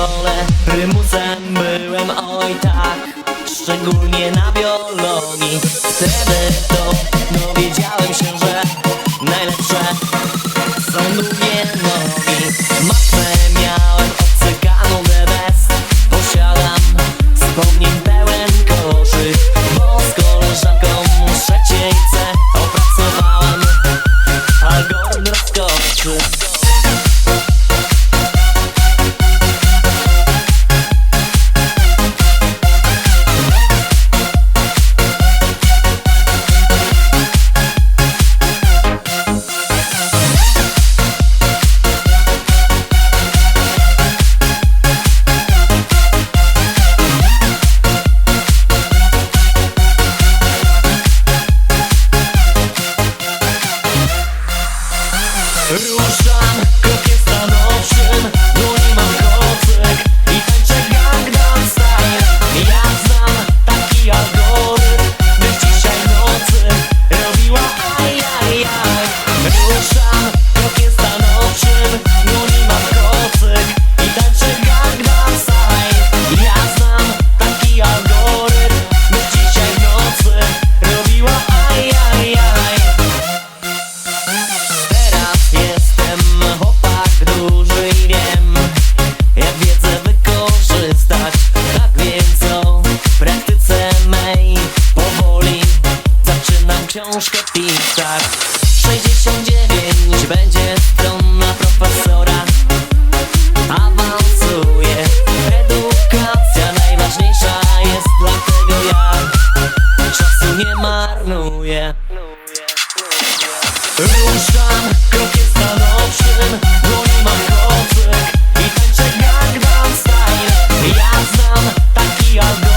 szkole Prymusem byłem, oj tak Szczególnie na biologii. Wtedy to Taki album.